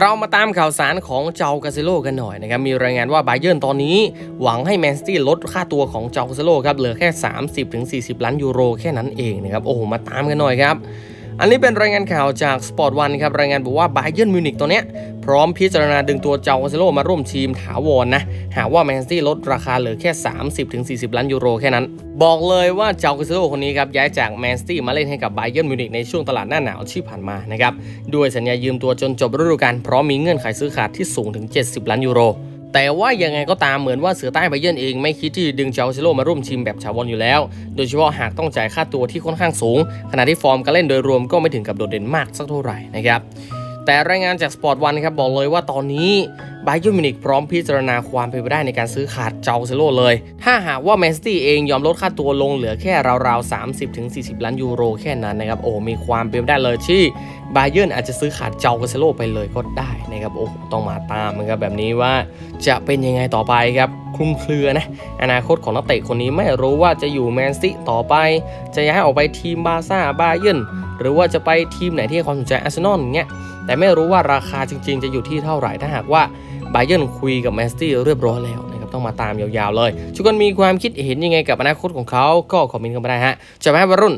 เรามาตามข่าวสารของเจ้ากาเซโลกันหน่อยนะครับ มีรายงานว่าไบเยร์นตอนนี้หวังให้แมนซิตี้ลดค่าตัวของเจ้ากาเซโลครับ เหลือแค่ 30-40 ล้านยูโรแค่นั้นเองนะครับ โอ้โห มาตามกันหน่อยครับ อันนี้เป็นรายงานข่าวจากสปอร์ตวันครับรายงานบอกว่าไบเยนมิวนิกตัวเนี้ยพร้อมพิจารณาดึงตัวเจ้ากาเซโลมาร่วมทีมถาวรนะ หากว่าแมนซิตี้ลดราคาเหลือแค่ 30-40 ล้านยูโรแค่นั้น บอกเลยว่าเจ้ากาเซโลคนนี้ครับย้ายจากแมนซิตี้มาเล่นให้กับไบเยนมิวนิกในช่วงตลาดหน้าหนาวที่ผ่านมานะครับด้วยสัญญายืมตัวจนจบฤดูกาลพร้อมมีเงื่อนไขซื้อขาดที่สูงถึง 70 ล้านยูโร แต่ว่ายังไงก็ตามเหมือนว่าเสือใต้ไบเยนเองไม่คิดที่ดึงเจาเซโลมาร่วมทีมแบบชาวอนอยู่แล้ว โดยเฉพาะหากต้องจ่ายค่าตัวที่ค่อนข้างสูง ขณะที่ฟอร์มการเล่นโดยรวมก็ไม่ถึงกับโดดเด่นมากสักเท่าไหร่นะครับ แต่รายงานจากสปอร์ตวันครับบอกเลยว่าตอนนี้ไบเยอร์มิวนิกพร้อมพิจารณาความเป็นไปได้ในการซื้อขาดเจาเซโลเลย ถ้าหากว่าแมนซิตี้เองยอมลดค่าตัวลงเหลือแค่ราวๆ 30-40 ล้านยูโรแค่นั้นนะครับโอ้มีความเป็นไปได้เลยที่ไบเยอร์นอาจจะซื้อขาดเจาเซโลไปเลยก็ได้นะครับโอ้ต้องมาตามนะครับแบบนี้ว่าจะเป็นยังไงต่อไปครับคลุมเครือนะอนาคตของนักเตะคนนี้ไม่รู้ว่าจะอยู่แมนซิตี้ต่อไป จะย้ายออกไปทีมบาซ่าบาเยิร์นหรือว่าจะไปทีมไหนที่ให้ความสนใจอาร์เซนอลเงี้ย แต่ไม่รู้ว่าราคาจริง ๆ จะอยู่ที่เท่าไหร่ถ้าหากว่าไบเยิร์นคุยกับแมนซิตี้เรียบร้อยแล้วนะครับต้องมาตามยาวๆเลยทุกคนมีความคิดเห็นยังไงกับอนาคตของเขาก็คอมเมนต์กันมาได้ฮะจะไหมวัยรุ่น